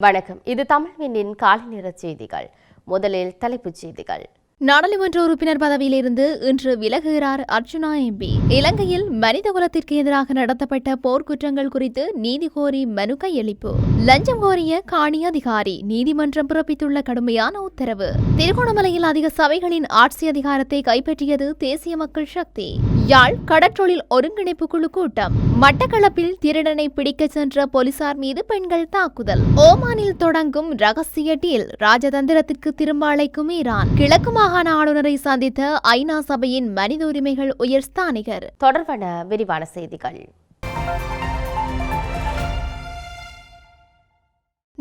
வணக்கம். இது தமிழ் தமிழ்வினின் காலை நேர செய்திகள். முதலில் தலைப்புச் செய்திகள். நாடாளுமன்ற உறுப்பினர் பதவியிலிருந்து இன்று விலகுகிறார் அர்ஜுனா எம்பி. இலங்கையில் மனித குலத்திற்கு எதிராக நடத்தப்பட்ட போர்க்குற்றங்கள் குறித்து நீதி கோரி மனு கையளிப்பு. லஞ்சம் கோரிய காணி அதிகாரி நீதிமன்றம் பிறப்பித்துள்ள கடுமையான உத்தரவு. திருகோணமலையில் அதிக சபைகளின் ஆட்சி அதிகாரத்தை கைப்பற்றியது தேசிய மக்கள் சக்தி. யாழ் கடற்றொழில் ஒருங்கிணைப்பு குழு கூட்டம். மட்டக்களப்பில் திருடனை பிடிக்கச் சென்ற போலீசார் மீது பெண்கள் தாக்குதல். ஓமானில் தொடங்கும் ரகசிய டீல் ராஜதந்திரத்திற்கு திரும்ப அழைக்கும் ஈரான். கிழக்கு மாகாண ஆளுநரை சந்தித்த ஐநா சபையின் மனித உரிமைகள் உயர் ஸ்தானிகர். தொடர்பான விரிவான செய்திகள்.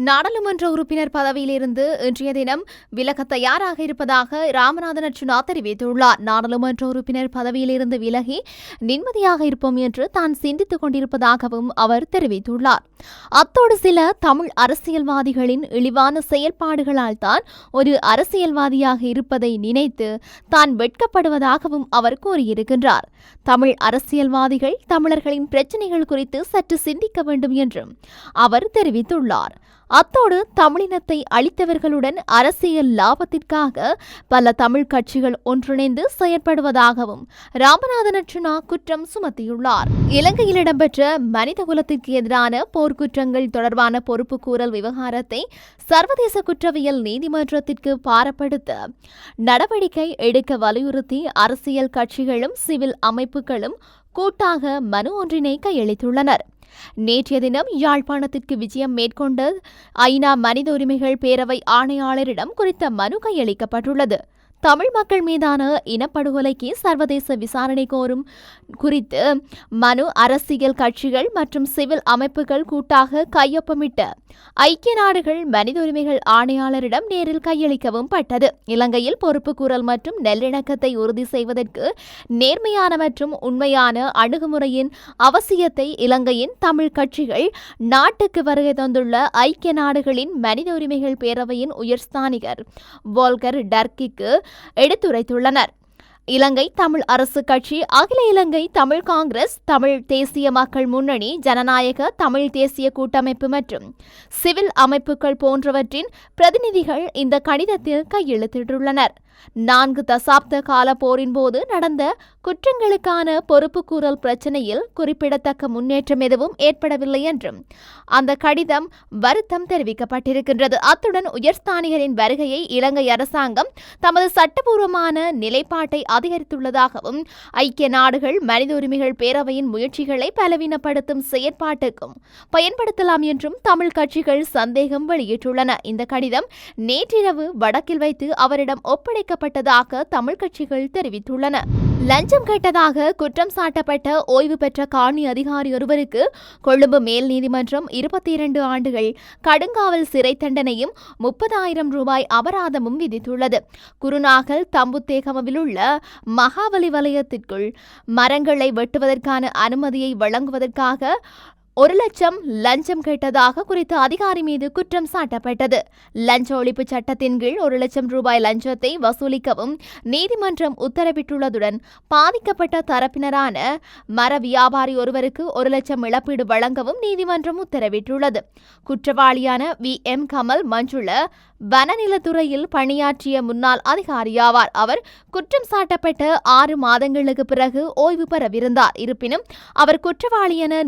நாடாளுமன்ற உறுப்பினர் பதவியிலிருந்து இன்றைய தினம் விலக தயாராக இருப்பதாக ராமநாதன் அர்ஜுனா தெரிவித்துள்ளார். நாடாளுமன்ற உறுப்பினர் பதவியிலிருந்து விலகி நிம்மதியாக இருப்போம் என்று தான் சிந்தித்துக் கொண்டிருப்பதாகவும் அவர் தெரிவித்துள்ளார். அத்தோடு சில தமிழ் அரசியல்வாதிகளின் இழிவான செயல்பாடுகளால் தான் ஒரு அரசியல்வாதியாக இருப்பதை நினைத்து தான் வெட்கப்படுவதாகவும் அவர் கூறியிருக்கின்றார். தமிழ் அரசியல்வாதிகள் தமிழர்களின் பிரச்சினைகள் குறித்து சற்று சிந்திக்க வேண்டும் என்றும் அவர் தெரிவித்துள்ளார். அத்தோடு தமிழினத்தை அழித்தவர்களுடன் அரசியல் லாபத்திற்காக பல தமிழ் கட்சிகள் ஒன்றிணைந்து செயற்படுவதாகவும் ராமநாதன் அர்ச்சுனா குற்றம் சுமத்தியுள்ளார். இலங்கையில் இடம்பெற்ற மனித குலத்திற்கு எதிரான போர்க்குற்றங்கள் தொடர்பான பொறுப்புக்கூறல் விவகாரத்தை சர்வதேச குற்றவியல் நீதிமன்றத்திற்கு பாரப்படுத்த நடவடிக்கை எடுக்க வலியுறுத்தி அரசியல் கட்சிகளும் சிவில் அமைப்புகளும் கூட்டாக மனு ஒன்றினை கையளித்துள்ளனர். நேற்றைய தினம் யாழ்ப்பாணத்திற்கு விஜயம் மேற்கொண்ட ஐநா மனித உரிமைகள் பேரவை ஆணையாளரிடம் குறித்த மனு கையளிக்கப்பட்டுள்ளது. தமிழ் மக்கள் மீதான இனப்படுகொலைக்கு சர்வதேச விசாரணை கோரும் குறித்து மனு அரசியல் கட்சிகள் மற்றும் சிவில் அமைப்புகள் கூட்டாக கையொப்பமிட்டு ஐக்கிய நாடுகள் மனித உரிமைகள் ஆணையாளரிடம் நேரில் கையளிக்கவும் பட்டது. இலங்கையில் பொறுப்புக்கூறல் மற்றும் நல்லிணக்கத்தை உறுதி செய்வதற்கு நேர்மையான மற்றும் உண்மையான அணுகுமுறையின் அவசியத்தை இலங்கையின் தமிழ் கட்சிகள் நாட்டுக்கு வருகை தந்துள்ள ஐக்கிய நாடுகளின் மனித உரிமைகள் பேரவையின் உயர்ஸ்தானிகர் வோல்கர் டர்க்கிக்கு எடுத்துரைத்துள்ளனர். இலங்கை தமிழ் அரசு கட்சி அகில இலங்கை தமிழ் காங்கிரஸ் தமிழ் தேசிய மக்கள் முன்னணி ஜனநாயக தமிழ் தேசிய கூட்டமைப்பு மற்றும் சிவில் அமைப்புகள் போன்றவற்றின் பிரதிநிதிகள் இந்த கடிதத்தில் கையெழுத்திட்டுள்ளனர். நான்கு தசாப்த கால போரின் போது நடந்த குற்றங்களுக்கான பொறுப்புக்கூறல் பிரச்சினையில் குறிப்பிடத்தக்க முன்னேற்றம் எதுவும் ஏற்படவில்லை என்றும் அந்த கடிதம் வருத்தம் தெரிவிக்கப்பட்டிருக்கின்றது. அத்துடன் உயர்ஸ்தானிகரின் வருகையை இலங்கை அரசாங்கம் தமது சட்டபூர்வமான நிலைப்பாட்டை அதிகரித்துள்ளதாகவும் ஐக்கிய நாடுகள் மனித உரிமைகள் பேரவையின் முயற்சிகளை பலவீனப்படுத்தும் செயற்பாட்டுக்கும் பயன்படுத்தலாம் என்றும் தமிழ் கட்சிகள் சந்தேகம் வெளியிட்டுள்ளன. இந்த கடிதம் நேற்றிரவு வடக்கில் வைத்து அவரிடம் ஒப்படைக்கப்பட்டதாக தமிழ் கட்சிகள் தெரிவித்துள்ளன. லஞ்சம் கேட்டதாக குற்றம் சாட்டப்பட்ட ஓய்வு பெற்ற காணி அதிகாரி ஒருவருக்கு கொழும்பு மேல் நீதிமன்றம் இருபத்தி இரண்டு ஆண்டுகள் கடுங்காவல் சிறை தண்டனையும் முப்பதாயிரம் ரூபாய் அபராதமும் விதித்துள்ளது. குருநாகல் தம்புத்தேகமவில் உள்ள மகாபலி வலயத்திற்குள் மரங்களை வெட்டுவதற்கான அனுமதியை வழங்குவதற்காக ஒரு லட்சம் லஞ்சம் கேட்டதாக குறித்த அதிகாரி மீது குற்றம் சாட்டப்பட்டது. லஞ்ச ஒழிப்பு சட்டத்தின் கீழ் ஒரு லட்சம் ரூபாய் லஞ்சத்தை வசூலிக்கவும் நீதிமன்றம் உத்தரவிட்டுள்ளதுடன் பாதிக்கப்பட்ட தரப்பினரான மர வியாபாரி ஒருவருக்கு ஒரு லட்சம் இழப்பீடு வழங்கவும் நீதிமன்றம் உத்தரவிட்டுள்ளது. குற்றவாளியான வி. எம். கமல் மஞ்சுள வனநிலத்துறையில் பணியாற்றிய முன்னாள் அதிகாரியாவார் அவர் குற்றம் சாட்டப்பட்ட ஆறு மாதங்களுக்கு பிறகு ஓய்வு பெறவிருந்தார். இருப்பினும் அவர் குற்றவாளி என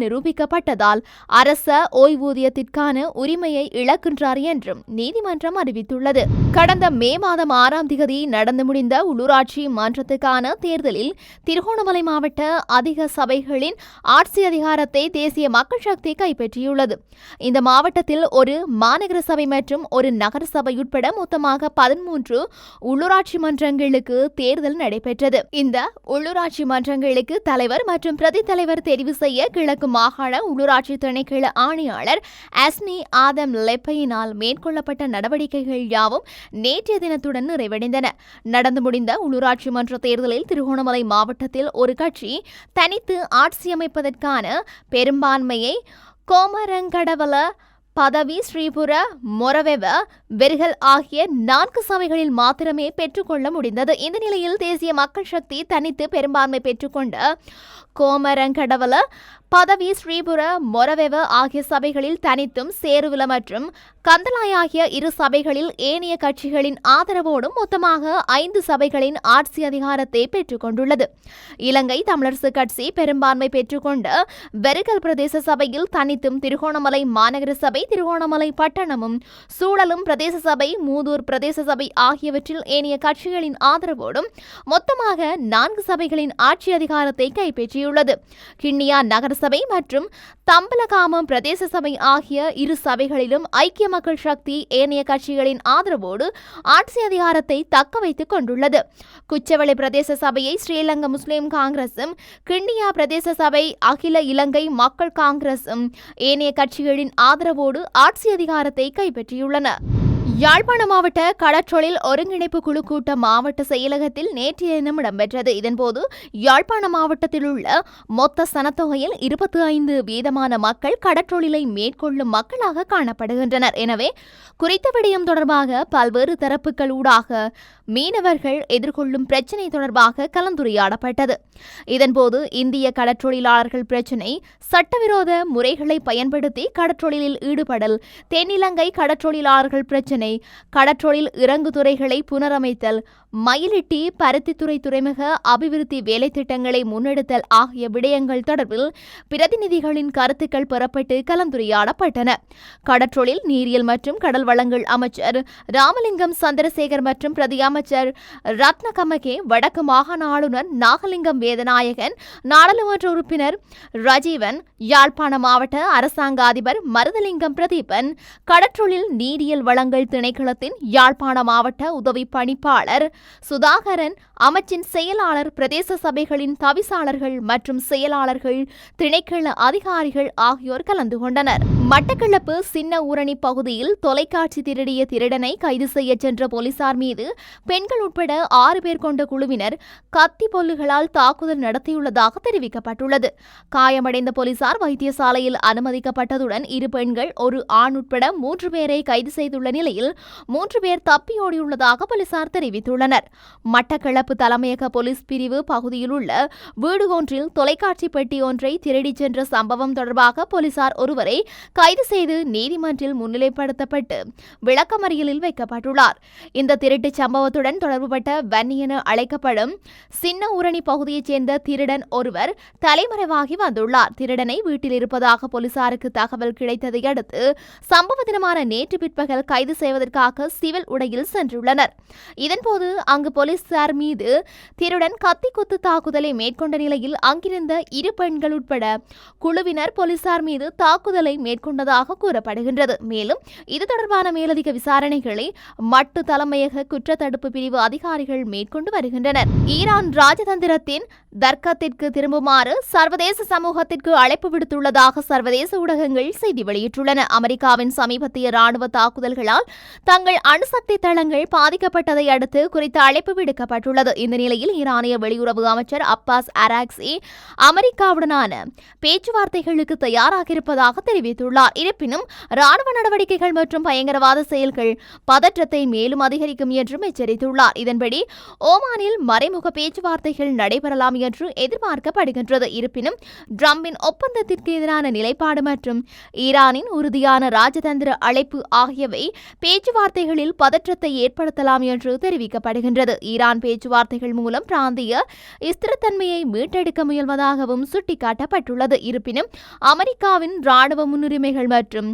நிரூபிக்கப்பட்டதால் அரச ஓய்வூதியத்திற்கான உரிமையை இழக்கின்றார் என்றும் நீதிமன்றம் அறிவித்துள்ளது. கடந்த மே மாதம் ஆறாம் திகதி நடந்து முடிந்த உள்ளூராட்சி மன்றத்துக்கான தேர்தலில் திருகோணமலை மாவட்ட அதிக சபைகளின் ஆட்சி அதிகாரத்தை தேசிய மக்கள் சக்தி கைப்பற்றியுள்ளது. இந்த மாவட்டத்தில் ஒரு மாநகர சபை மற்றும் ஒரு நகர சபை உட்பட மொத்தமாக பதிமூன்று உள்ளூராட்சி மன்றங்களுக்கு தேர்தல் நடைபெற்றது. இந்த உள்ளூராட்சி மன்றங்களுக்கு தலைவர் மற்றும் பிரதி தலைவர் தெரிவு செய்ய கிழக்கு மாகாண உள்ளூராட்சி திணைக்கள ஆணையாளர் அஸ்னி ஆதம் லெப்பையினால் மேற்கொள்ளப்பட்ட நடவடிக்கைகள் யாவும் நேற்றைய தினத்துடன் நிறைவடைந்தன. நடந்து முடிந்த உள்ளூராட்சி மன்ற தேர்தலில் திருகோணமலை மாவட்டத்தில் ஒரு கட்சி தனித்து ஆட்சியமைப்பதற்கான பெரும்பான்மையை கோமரங்கடவல பதவி ஸ்ரீபுர மொரவெவ வெர்கல் ஆகிய நான்கு சபைகளில் மாத்திரமே பெற்றுக்கொள்ள முடிந்தது. இந்த நிலையில் தேசிய மக்கள் சக்தி தனித்து பெரும்பான்மை பெற்றுக்கொண்ட கோமரங்கடவல பதவி ஸ்ரீபுர மொரவெவ ஆகிய சபைகளில் தனித்தும் சேருவில மற்றும் கந்தலாய் ஆகிய இரு சபைகளில் ஏனைய கட்சிகளின் ஆதரவோடும் மொத்தமாக ஐந்து சபைகளின் ஆட்சி அதிகாரத்தை பெற்றுக்கொண்டுள்ளது. இலங்கை தமிழரசு கட்சி பெரும்பான்மை பெற்றுக்கொண்ட வெரிகல் பிரதேச சபையில் தனித்தும் திருகோணமலை மாநகர சபை திருகோணமலை பட்டணமும் சூழலும் பிரதேச சபை மூதூர் பிரதேச சபை ஆகியவற்றில் ஏனைய கட்சிகளின் ஆதரவோடும் மொத்தமாக நான்கு சபைகளின் ஆட்சி அதிகாரத்தை கைப்பற்றியுள்ளது. கிண்ணியா நகரசபை மற்றும் தம்பலகாமம் பிரதேச சபை ஆகிய இரு சபைகளிலும் ஐக்கிய மக்கள் சக்தி ஏனைய கட்சிகளின் ஆதரவோடு ஆட்சி அதிகாரத்தை தக்க வைத்துக் கொண்டுள்ளது. குச்சவெளி பிரதேச சபையை ஸ்ரீலங்கா முஸ்லிம் காங்கிரசும் கிண்ணியா பிரதேச சபை அகில இலங்கை மக்கள் காங்கிரசும் ஏனைய கட்சிகளின் ஆதரவோடு ஆட்சி அதிகாரத்தை கைப்பற்றியுள்ளன. யாழ்ப்பாண மாவட்ட கடற்றொழில் ஒருங்கிணைப்பு குழு கூட்டம் மாவட்ட செயலகத்தில் நேற்றைய தினம் இடம்பெற்றது. இதன்போது யாழ்ப்பாண மாவட்டத்தில் உள்ள மொத்த சனத்தொகையில் இருபத்தி ஐந்து வீதமான மக்கள் கடற்றொழிலை மேற்கொள்ளும் மக்களாக காணப்படுகின்றனர். எனவே குறித்த விடயம் தொடர்பாக பல்வேறு தரப்புகள் ஊடாக மீனவர்கள் எதிர்கொள்ளும் பிரச்சினை தொடர்பாக கலந்துரையாடப்பட்டது. இதன்போது இந்திய கடற்றொழிலாளர்கள் பிரச்சினை சட்டவிரோத முறைகளை பயன்படுத்தி கடற்றொழிலில் ஈடுபடல் தென்னிலங்கை கடற்றொழிலாளர்கள் பிரச்சினை கடற்றொழில் இறங்கு துறைகளை புனரமைத்தல் மயிலிட்டி பருத்தித்துறை துறைமுக அபிவிருத்தி வேலைத்திட்டங்களை முன்னெடுத்தல் ஆகிய விடயங்கள் தொடர்பில் பிரதிநிதிகளின் கருத்துக்கள் பெறப்பட்டு கலந்துரையாடப்பட்டன. கடற்றொழில் நீரியல் மற்றும் கடல் வளங்கள் அமைச்சர் ராமலிங்கம் சந்திரசேகர் மற்றும் பிரதி அமைச்சர் ரத்ன கமகே வடக்கு மாகாண ஆளுநர் நாகலிங்கம் வேதநாயகன் நாடாளுமன்ற உறுப்பினர் ரஜீவன் யாழ்ப்பாண மாவட்ட அரசாங்க அதிபர் மருதலிங்கம் பிரதீபன் கடற்றொழில் நீரியல் வளங்கள் திணைக்களத்தின் யாழ்ப்பாண மாவட்ட உதவி பணிப்பாளர் சுதாகரன் அமைச்சின் செயலாளர் பிரதேச சபைகளின் தவிசாளர்கள் மற்றும் செயலாளர்கள் திணைக்கள அதிகாரிகள் ஆகியோர் கலந்து கொண்டனர். மட்டக்களப்பு சின்ன ஊரணி பகுதியில் தொலைக்காட்சி திருடிய திருடனை கைது செய்ய சென்ற போலீசார் மீது பெண்கள் உட்பட ஆறு பேர் கொண்ட குழுவினர் கத்தி பொல்லுகளால் தாக்குதல் நடத்தியுள்ளதாக தெரிவிக்கப்பட்டுள்ளது. காயமடைந்த போலீசார் வைத்தியசாலையில் அனுமதிக்கப்பட்டதுடன் இரு பெண்கள் ஒரு ஆண் உட்பட மூன்று பேரை கைது செய்துள்ள நிலையில் மூன்று பேர் தப்பியோடியுள்ளதாக போலீசார் தெரிவித்துள்ளனர். மட்டக்களப்பு தலைமையக போலீஸ் பிரிவு பகுதியில் உள்ள வீடு ஒன்றில் தொலைக்காட்சி பெட்டி ஒன்றை திருடிச் சென்ற சம்பவம் தொடர்பாக போலீசார் ஒருவரை கைது செய்து நீதிமன்றில் முன்னிலைப்படுத்தப்பட்டு விளக்கமறியலில் வைக்கப்பட்டுள்ளார். இந்த திருட்டுச் சம்பவத்துடன் தொடர்புபட்ட வன்னி என அழைக்கப்படும் சின்ன ஊரணி பகுதியைச் சேர்ந்த திருடன் ஒருவர் தலைமறைவாகி வந்துள்ளார். திருடனை வீட்டில் இருப்பதாக போலீசாருக்கு தகவல் கிடைத்ததை அடுத்து சம்பவ தினமான நேற்று பிற்பகல் கைது செய்வதற்காக சிவில் உடையில் சென்றுள்ளனர். இதன்போது அங்கு போலீசார் மீது திருடன் கத்தி குத்து தாக்குதலை மேற்கொண்ட நிலையில் அங்கிருந்த இரு பெண்கள் உட்பட குழுவினர் போலீசார் மீது தாக்குதலை மேற்கொண்டதாக கூறப்படுகின்றது. மேலும் இது தொடர்பான மேலதிக விசாரணைகளை மட்டு தலைமையக குற்றத்தடுப்பு பிரிவு அதிகாரிகள் மேற்கொண்டு வருகின்றனர். ஈரான் ராஜதந்திரத்தின் தர்க்கத்திற்கு திரும்புமாறு சர்வதேச சமூகத்திற்கு அழைப்பு விடுத்துள்ளதாக சர்வதேச ஊடகங்கள் செய்தி வெளியிட்டுள்ளன. அமெரிக்காவின் சமீபத்திய ராணுவ தாக்குதல்களால் தங்கள் அணுசக்தி தளங்கள் பாதிக்கப்பட்டதை அடுத்து குறித்த அழைப்பு விடுக்கப்பட்டுள்ளது. இந்த நிலையில் ஈரானிய வெளியுறவு அமைச்சர் அப்பாஸ் அராக்ஸி அமெரிக்காவுடனான பேச்சுவார்த்தைகளுக்கு தயாராக இருப்பதாக தெரிவித்துள்ளார். இருப்பினும் ராணுவ நடவடிக்கைகள் மற்றும் பயங்கரவாத செயல்கள் பதற்றத்தை மேலும் அதிகரிக்கும் என்றும் எச்சரித்துள்ளார். இதன்படி ஓமானில் மறைமுக பேச்சுவார்த்தைகள் நடைபெறலாம் என்று எதிர்பார்க்கப்படுகின்றது. இருப்பினும் ட்ரம்பின் ஒப்பந்தத்திற்கு எதிரான நிலைப்பாடு மற்றும் ஈரானின் உறுதியான ராஜதந்திர அழைப்பு ஆகியவை பேச்சுவார்த்தைகளில் பதற்றத்தை ஏற்படுத்தலாம் என்று தெரிவிக்கப்படுகின்றது. ஈரான் பேச்சுவார்த்தைகள் மூலம் பிராந்திய ஸ்திரத்தன்மையை மீட்டெடுக்க முயல்வதாகவும் சுட்டிக்காட்டப்பட்டுள்ளது. இருப்பினும் அமெரிக்காவின் ராணுவ முன்னுரிமைகள் மற்றும்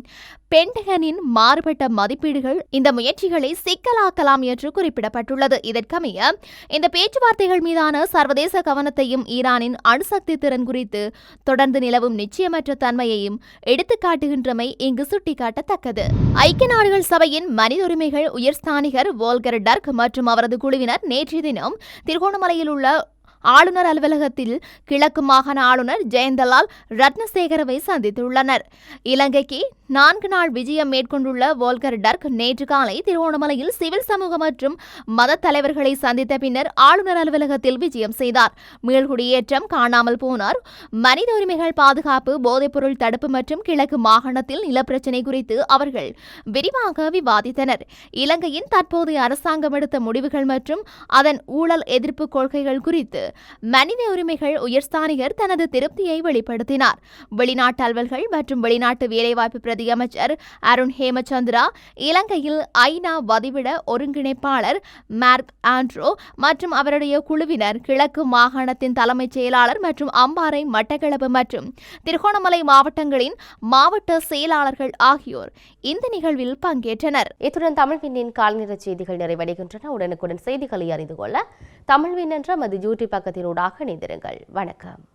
பென்டகனின் மாறுபட்ட மதிப்பீடுகள் இந்த முயற்சிகளை சிக்கலாக்கலாம் என்று குறிப்பிடப்பட்டுள்ளது. இதற்கமைய இந்த பேச்சுவார்த்தைகள் மீதான சர்வதேச கவனத்தையும் ஈரானின் அணுசக்தி திறன் குறித்து தொடர்ந்து நிலவும் நிச்சயமற்ற தன்மையையும் எடுத்துக்காட்டுகின்றமை இங்கு சுட்டிக்காட்டத்தக்கது. ஐக்கிய நாடுகள் சபையின் மனித உரிமைகள் உயர்ஸ்தானிகர் வோல்கர் டர்க் மற்றும் அவரது குழுவினர் நேற்றைய தினம் திருகோணமலையில் உள்ள ஆளுநர் அலுவலகத்தில் கிழக்கு மாகாண ஆளுநர் ஜெயந்தலால் ரத்னசேகரவை சந்தித்துள்ளனர். இலங்கைக்கு நான்கு நாள் விஜயம் மேற்கொண்டுள்ள வோல்கர் டர்க் நேற்று காலை திருவோணமலையில் சிவில் சமூக மற்றும் மத தலைவர்களை சந்தித்த பின்னர் ஆளுநர் அலுவலகத்தில் விஜயம் செய்தார். மீள்குடியேற்றம் காணாமல் போனார். மனித உரிமைகள் பாதுகாப்பு போதைப்பொருள் தடுப்பு மற்றும் கிழக்கு மாகாணத்தில் நிலப்பிரச்சினை குறித்து அவர்கள் விரிவாக விவாதித்தனர். இலங்கையின் தற்போதைய அரசாங்கம் எடுத்த முடிவுகள் மற்றும் அதன் ஊழல் எதிர்ப்பு கொள்கைகள் குறித்து மனித உரிமைகள் உயர்ஸ்தானிகர் தனது திருப்தியை வெளிப்படுத்தினார். வெளிநாட்டு அலுவல்கள் மற்றும் வெளிநாட்டு வேலைவாய்ப்பு பிரதியமைச்சர் அருண் ஹேமச்சந்திரா இலங்கையில் ஐநா வதிவிட ஒருங்கிணைப்பாளர் மார்க் ஆண்ட்ரோ மற்றும் அவருடைய குழுவினர் கிழக்கு மாகாணத்தின் தலைமைச் செயலாளர் மற்றும் அம்பாறை மட்டக்களப்பு மற்றும் திருகோணமலை மாவட்டங்களின் மாவட்ட செயலாளர்கள் ஆகியோர் இந்த நிகழ்வில் பங்கேற்றனர். இத்துடன் தமிழ்வின்னின் கால்நிற செய்திகள் நிறைவடைகின்றன. உடனுக்குடன் செய்திகளை அறிந்து கொள்ள தமிழ்வின் என்ற மது யூடியூப் பக்கத்தினூடாக இணைந்திருங்கள். வணக்கம்.